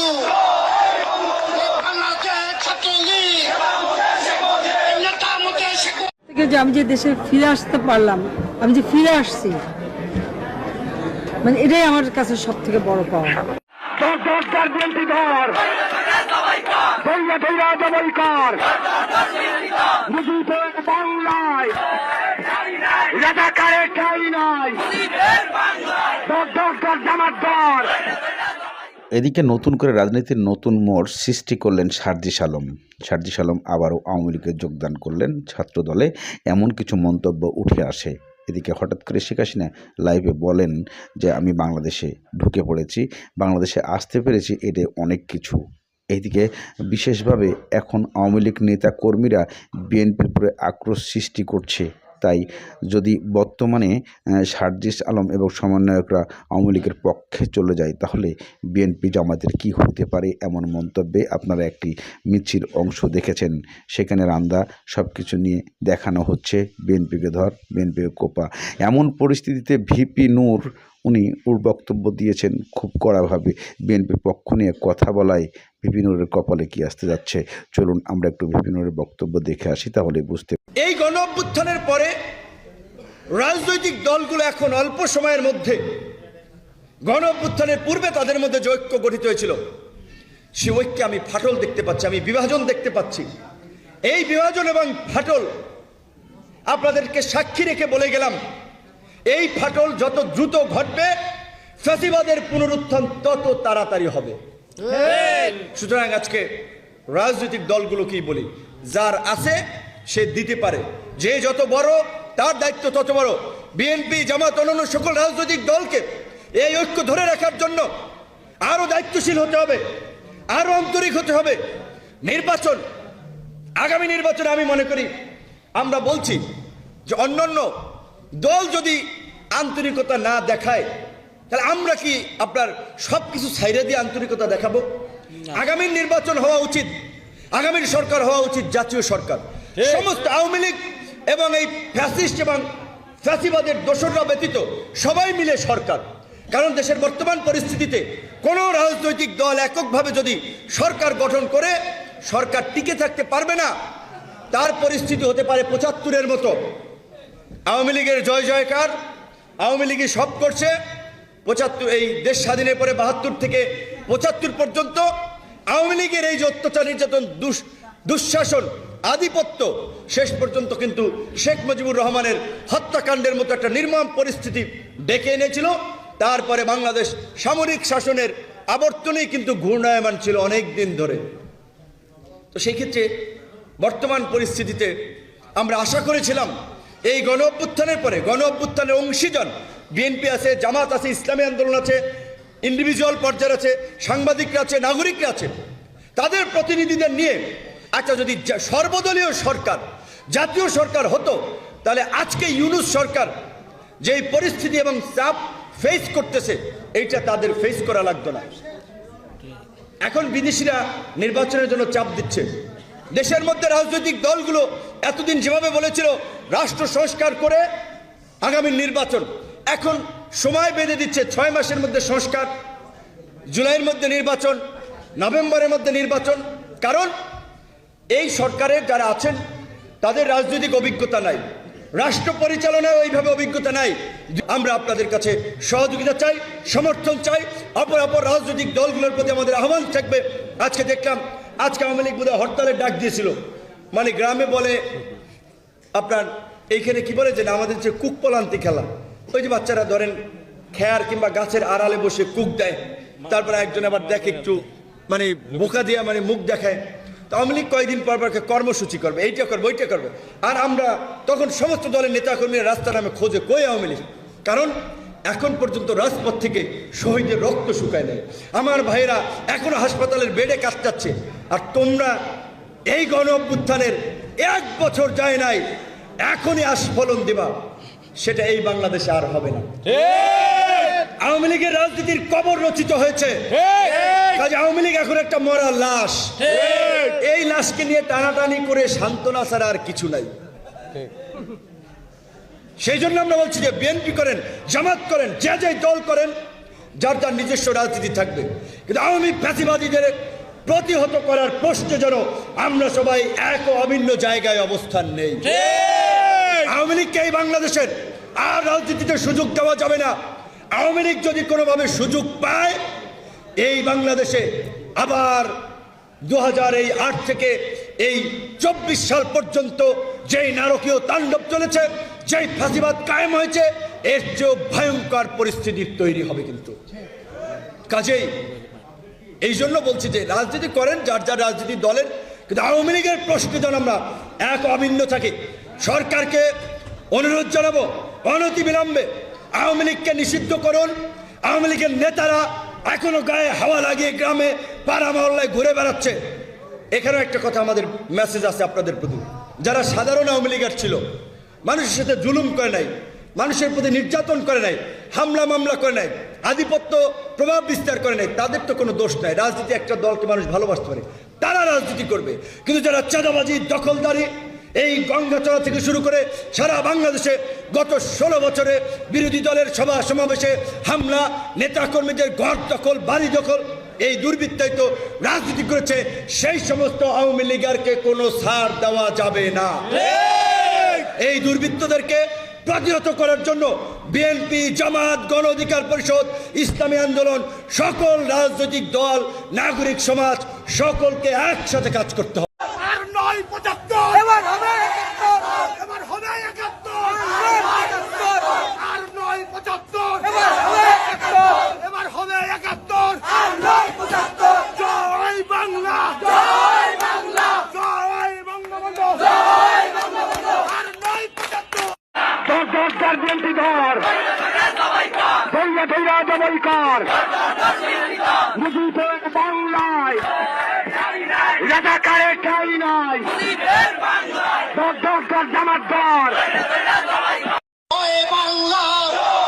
বঙ্গবন্ধু। যে আমি যে দেশে ফিরে আসতে পারলাম আমি যে ফিরে আসছি মানে এটাই আমার কাছে সব থেকে বড় পাওয়া। বাংলায়। রাজাকারের ঠাই নাই। জামাত ধর এদিকে নতুন করে রাজনীতির নতুন মোড় সৃষ্টি করলেন সার্জিস আলম সার্জিস আলম আবারও আওয়ামী লীগে যোগদান করলেন ছাত্র দলে এমন কিছু মন্তব্য উঠে আসে। এদিকে হঠাৎ করে শেখ হাসিনা লাইভে বলেন যে, আমি বাংলাদেশে ঢুকে পড়েছি, বাংলাদেশে আসতে পেরেছি এটা অনেক কিছু। এইদিকে বিশেষভাবে এখন আওয়ামী লীগ নেতা কর্মীরা বিএনপির উপরে আক্রোশ সৃষ্টি করছে। তাই যদি বর্তমানে সার্জিস আলম এবং সমন্বয়করা আওয়ামী লীগের পক্ষে চলে যায়, তাহলে বিএনপি জামাতের কি হতে পারে এমন মন্তব্যে আপনারা একটি মিছিল অংশ দেখেছেন। সেখানে রান্দা সব কিছু নিয়ে দেখানো হচ্ছে বিএনপিকে ধর বিএনপিকে কোপা। এমন পরিস্থিতিতে ভিপি নূর, উনি ওর বক্তব্য দিয়েছেন খুব কড়াভাবে। বিএনপির পক্ষ নিয়ে কথা বলায় ভিপি নূরের কপালে কি আসতে যাচ্ছে? চলুন আমরা একটু ভিপি বক্তব্য দেখে আসি, তাহলে বুঝতে গণ অভ্যুত্থানের পরে রাজনৈতিক দলগুলো এখন অল্প সময়ের মধ্যে গণ অভ্যুত্থানের পূর্বে তাদের মধ্যে ঐক্য গঠিত হয়েছিল সে ঐক্যে আমি ফাটল দেখতে পাচ্ছি আমি বিভাজন দেখতে পাচ্ছি। এই বিভাজন এবং ফাটল আপনাদেরকে সাক্ষী রেখে বলে গেলাম এই ফাটল যত দ্রুত ঘটবে ফ্যাসিবাদের পুনরুত্থান তত তাড়াতাড়ি হবে। সুতরাং আজকে রাজনৈতিক দলগুলোকেই বলি যার আছে সে দিতে পারে। যে যত বড় তার দায়িত্ব তত বড়। বিএনপি জামাত অন্যান্য সকল রাজনৈতিক দলকে এই ঐক্য ধরে রাখার জন্য আরও দায়িত্বশীল হতে হবে আরও আন্তরিক হতে হবে। নির্বাচন আগামী নির্বাচনে আমি মনে করি আমরা বলছি যে অন্যান্য দল যদি আন্তরিকতা না দেখায় তাহলে আমরা কি আপনার সব কিছু ছাইরে দিয়ে আন্তরিকতা দেখাবো? আগামীর নির্বাচন হওয়া উচিত আগামীর সরকার হওয়া উচিত জাতীয় সরকার। সমস্ত আওয়ামী লীগ এবং এই ফ্যাসিস্ট এবং ফ্যাসিবাদের দোসররা ব্যতীত সবাই মিলে সরকার। কারণ দেশের বর্তমান পরিস্থিতিতে কোনো রাজনৈতিক দল এককভাবে যদি সরকার গঠন করে, সরকার টিকে থাকতে পারবে না, তার পরিস্থিতি হতে পারে পঁচাত্তরের মতো। আওয়ামী লীগের জয় জয়কার, আওয়ামী লীগই সব করছে। পঁচাত্তর, এই দেশ স্বাধীনের পরে বাহাত্তর থেকে পঁচাত্তর পর্যন্ত আওয়ামী লীগের এই যে অত্যাচার, নির্যাতন দুঃশাসন আধিপত্য। শেষ পর্যন্ত কিন্তু শেখ মুজিবুর রহমানের হত্যাকাণ্ডের মতো একটা নির্মম পরিস্থিতি ডেকে এনেছিল। তারপরে বাংলাদেশ সামরিক শাসনের আবর্তনেই কিন্তু ঘূর্ণায়মান ছিল অনেক দিন ধরে। তো সেই ক্ষেত্রে বর্তমান পরিস্থিতিতে আমরা আশা করেছিলাম, এই গণ অভ্যুত্থানের পরে, গণ অভ্যুত্থানের অংশীজন বিএনপি আছে, জামাত আছে, ইসলামী আন্দোলন আছে ইন্ডিভিজুয়াল পর্যায়ে আছে, সাংবাদিকরা আছে, নাগরিকরা আছে, তাদের প্রতিনিধিদের নিয়ে একটা যদি সর্বদলীয় সরকার, জাতীয় সরকার হতো, তাহলে আজকে ইউনুস সরকার যেই পরিস্থিতি এবং চাপ ফেস করতেছে, এইটা তাদের ফেস করা লাগতো না। এখন বিদেশিরা নির্বাচনের জন্য চাপ দিচ্ছে। দেশের মধ্যে রাজনৈতিক দলগুলো এতদিন যেভাবে বলেছিল, রাষ্ট্র সংস্কার করে আগামী নির্বাচন। এখন সময় বেঁধে দিচ্ছে, ছয় মাসের মধ্যে সংস্কার, জুলাইয়ের মধ্যে নির্বাচন, নভেম্বরের মধ্যে নির্বাচন। কারণ এই সরকারের যারা আছেন, তাদের রাজনৈতিক অভিজ্ঞতা নাই। রাষ্ট্র পরিচালনায় ওইভাবে অভিজ্ঞতা নাই। আমরা আপনাদের কাছে সহযোগিতা চাই, সমর্থন চাই, অপর অপর রাজনৈতিক দলগুলোর প্রতি আমাদের আহ্বান থাকবে। আজকে দেখলাম, আজকে আওয়ামী লীগ বোধহয় হরতালের ডাক দিয়েছিল। মানে গ্রামে বলে, আপনার এইখানে কি বলে যে আমাদের যে কুক পলান্তি খেলা। ওই যে বাচ্চারা ধরেন খেয়ার কিংবা গাছের আড়ালে বসে কুক দেয়। তারপরে একজন আবার দেখে একটু মানে বোকা দিয়ে মানে মুখ দেখায়। তো আওয়ামী লীগ কয়েকদিন পর পর কর্মসূচি করবে, এইটা করবে, ওইটা করবে। আর আমরা তখন সমস্ত দলের নেতাকর্মীরা রাস্তা নামে খোঁজে কই আওয়ামী লীগ? কারণ এখন পর্যন্ত রাজপথ থেকে শহীদের রক্ত শুকায় নেয় আমার ভাইয়েরা, এখনও হাসপাতালের বেডে কাটাচ্ছে আর তোমরা এই গণ অভ্যুত্থানের এক বছর যায় নাই, এখনই আস্ফলন দিবা। সেটা এই বাংলাদেশে আর হবে না। আওয়ামী লীগের রাজনীতির কবর রচিত হয়েছে। কাজে আওয়ামী লীগ এখন একটা মরা লাশ। এই লাশকে নিয়ে টানাটানি করে সান্ত্বনা ছাড়া আর কিছু নাই। সেই জন্য আমরা বলছি যে বিএনপি করেন জামাত করেন যে যে দল করেন যার যার নিজস্ব রাজনীতি থাকবে। কিন্তু আওয়ামী ফ্যাসিবাদীদের প্রতিহত করার প্রশ্নে যেন আমরা সবাই এক ও অভিন্ন জায়গায় অবস্থান নেই। আওয়ামী লীগকে এই বাংলাদেশের আর রাজনীতিতে সুযোগ দেওয়া যাবে না। আওয়ামী লীগ যদি কোনোভাবে সুযোগ পায়, এই বাংলাদেশে আবার দু এই আট থেকে এই চব্বিশ সাল পর্যন্ত যেই নারকীয় তাণ্ডব চলেছে, যেই ফাঁসিবাদ কায়েম হয়েছে, এর চেয়েও ভয়ঙ্কর পরিস্থিতির তৈরি হবে কিন্তু। কাজেই এই জন্য বলছি যে রাজনীতি করেন, যার যার রাজনীতি দলের, কিন্তু আওয়ামী লীগের প্রশ্নে যেন আমরা এক অভিন্ন থাকি। সরকারকে অনুরোধ জানাব অনতি বিলম্বে আওয়ামী লীগকে নিষিদ্ধ করুন। আওয়ামী লীগের নেতারা এখনও গায়ে হাওয়া লাগিয়ে গ্রামে পাড়া মহল্লায় ঘুরে বেড়াচ্ছে। এখানেও একটা কথা আমাদের মেসেজ আছে আপনাদের প্রতি। যারা সাধারণ আওয়ামী লীগের ছিল, মানুষের সাথে জুলুম করে নাই, মানুষের প্রতি নির্যাতন করে নাই, হামলা মামলা করে নাই, আধিপত্য প্রভাব বিস্তার করে নাই, তাদের তো কোনো দোষ নাই। রাজনীতি একটা দলকে মানুষ ভালোবাসতে পারে। তারা রাজনীতি করবে। কিন্তু যারা চাঁদাবাজি, দখলদারি এই গঙ্গাচড়া থেকে শুরু করে সারা বাংলাদেশে গত ষোলো বছরে বিরোধী দলের সভা সমাবেশে হামলা, নেতাকর্মীদের ঘর দখল, বাড়ি দখল, এই দুর্বৃত্তায়িত রাজনীতি করেছে। সেই সমস্ত আওয়ামী লীগারকে কোনো ছাড় দেওয়া যাবে না। এই দুর্বৃত্তদেরকে প্রতিহত করার জন্য বিএনপি জামাত গণ অধিকার পরিষদ, ইসলামী আন্দোলন, সকল রাজনৈতিক দল, নাগরিক সমাজ, সকলকে একসাথে কাজ করতে হবে। আর নয় পঁচাত্তর এবার হবে এবার হবে একাত্তর আর নয় পঁচাত্তর এবার হবে এবার হবে একাত্তর আর নয় পঁচাত্তর জয় বাংলা জয় বাংলা জয় বঙ্গবন্ধু জয় বঙ্গবন্ধু আর নয় পঁচাত্তর দশ দশ দশ বিএনপি ধর ধৈর্য ধৈর্য জবাই কর মুজিবের বাংলায় ঠাই নাই। বাংলা।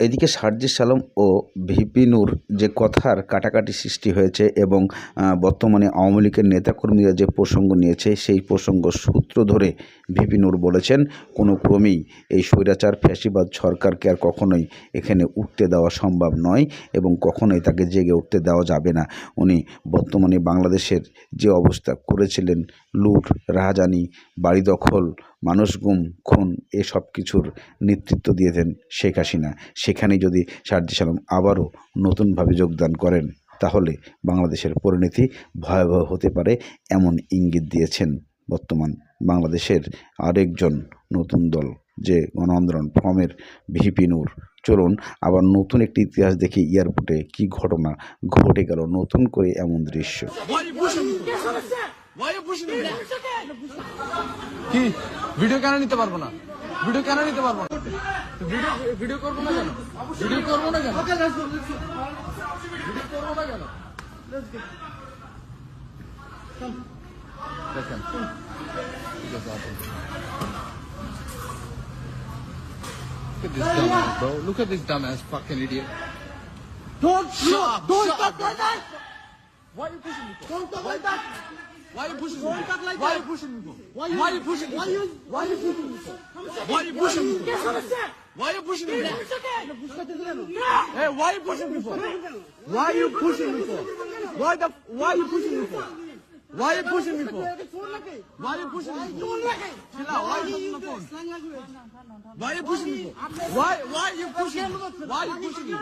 এদিকে সার্জিস সালম ও ভিপি নূর যে কথার কাটাকাটি সৃষ্টি হয়েছে এবং বর্তমানে আওয়ামী লীগের নেতাকর্মীরা যে প্রসঙ্গ নিয়েছে, সেই প্রসঙ্গ সূত্র ধরে ভিপি নূর বলেছেন, কোনো ক্রমেই এই স্বৈরাচার, ফ্যাসিবাদ সরকারকে আর কখনোই এখানে উঠতে দেওয়া সম্ভব নয় এবং কখনোই তাকে জেগে উঠতে দেওয়া যাবে না। উনি বর্তমানে বাংলাদেশের যে অবস্থা করেছিলেন, লুট, রাহাজানি, বাড়ি দখল মানুষ গুম, খুন এসব কিছুর নেতৃত্ব দিয়েছেন শেখ হাসিনা। সেখানে যদি সার্জিস আলম আবারও নতুনভাবে যোগদান করেন, তাহলে বাংলাদেশের পরিণতি ভয়াবহ হতে পারে এমন ইঙ্গিত দিয়েছেন বর্তমান বাংলাদেশের আরেকজন নতুন দল, যে গণ আন্দোলন ফর্মের ভিপি নূর। চলুন আবার নতুন একটি ইতিহাস দেখি এয়ারপোর্টে কি ঘটনা ঘটে গেল নতুন করে এমন দৃশ্য। কি ভিডিও কেন নিতে পারব না ভিডিও কেন নিতে পারব না ভিডিও ভিডিও করব না কেন ভিডিও করব না কেন ভিডিও করব না কেন দেখেন ঠিক আছে Look at this dumbass, bro. Look at this dumbass fucking idiot. Don't Shut up, don't shut up, like that. Why are you pushing me? Don't talk like that. Why are you pushing me? Like Why are you pushing me for? Why Why are you pushing me Why for? you Why you pushing me for? Why are you pushing me for? Yes, understand. Why are you pushing me for? Hey, why are you pushing me for? Why are you pushing me for? Why the? Why are you pushing me for? Why are you pushing me for? Why are you pushing me for? Why are you on the phone? Why are you pushing me for? Why? Why are you pushing me? Why are you pushing me?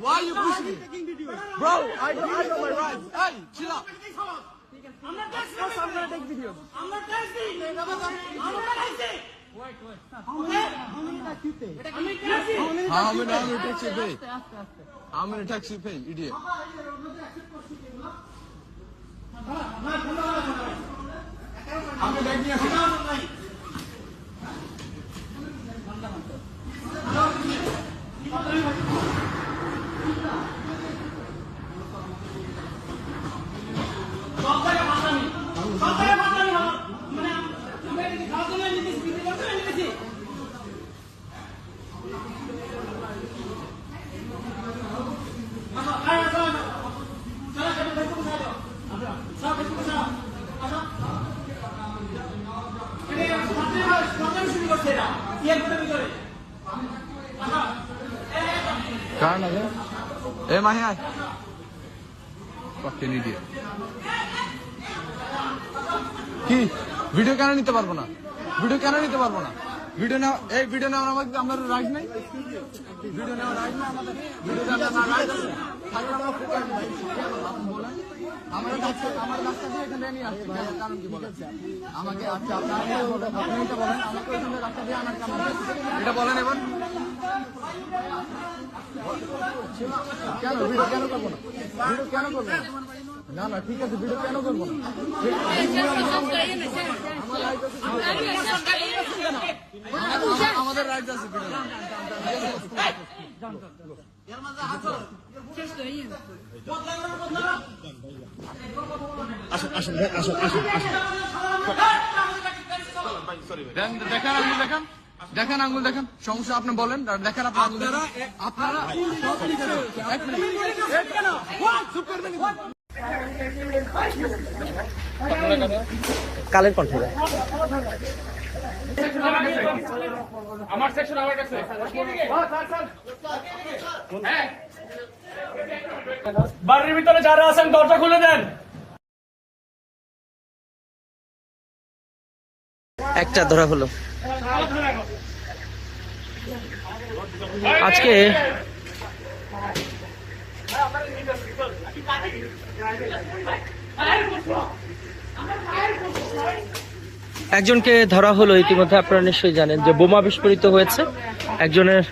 Why are you pushing me? Bro, I, I know my rights. Hey, chill out. আমরা tax দিই সরকার tax দিই আমরা tax দিই আমরা tax দিই How many how many tax you pay? How many tax you pay, idiot? I'm এ মাহি আয় fucking idiot. কি? ভিডিও কেন নিতে পারব না? ভিডিও কেন নিতে পারব না? ভিডিও নেওয়া এই ভিডিও নেওয়ার আমাদের আমাদের রাইট নাই? ভিডিও নেওয়ার রাইট নেই আমাদের? ভিডিও নেওয়ার রাইট আছে। আমরা আমার আমার দিয়ে বলেন? আমাকে আচ্ছা বলেন, আমাকে রাস্তা দিয়ে কেন কেন না? কেন করব না? না ঠিক আছে, ভিডিও কেন করব আমাদের রাইট আছে দেন- দেখান আঙ্গুল দেখান। দেখান আঙ্গুল দেখান। সমস্যা আপনি বলেন দেখান আপনার আপনারা কালের কণ্ঠে আমার সেকশন আমার কাছে হ্যাঁ। বাড়ির ভিতরে যারা আছেন দরজা খুলে দেন। একটা ধরা হলো। আজকে একজনকে ধরা হলো ইতিমধ্যে আপনারা নিশ্চয়ই জানেন যে বোমা বিস্ফোরিত হয়েছে। একজনের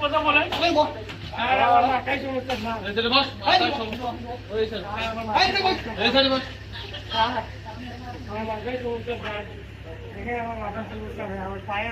কথা বলেন আমার মাথায় সমস্যা না এখানে বস মাথায় সমস্যা হয়েছে এখানে বস আমার মাথায় সমস্যা স্যার এখানে আমার মাথার সমস্যা নেই আমার পায়ে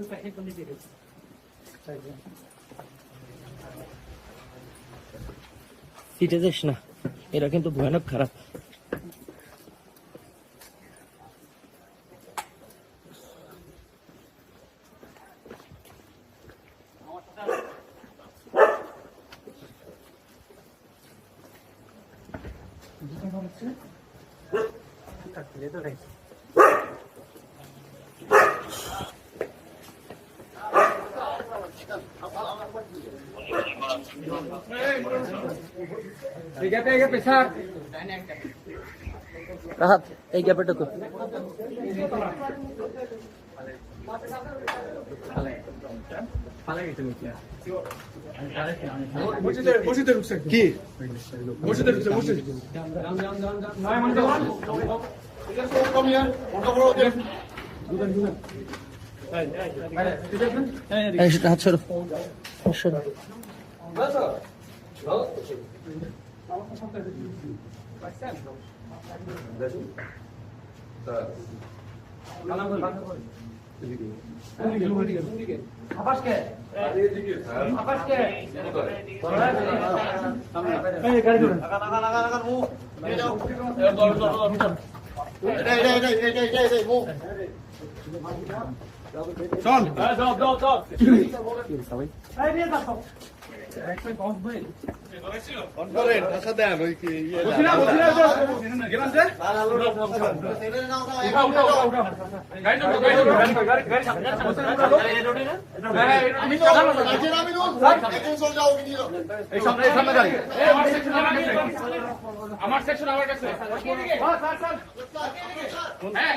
আছে আরে সিটে যাস না এরা কিন্তু ভয়ানক খারাপ। রাহাত এই গ্যাপেটুকু কি মসজিদে ঢুকছে মসজিদ এই হাত সরো সরো চল করেন ভাষা দেন ওই কি ইয়ে গেলাম যে আমার সেকশন আমার কাছে হ্যাঁ।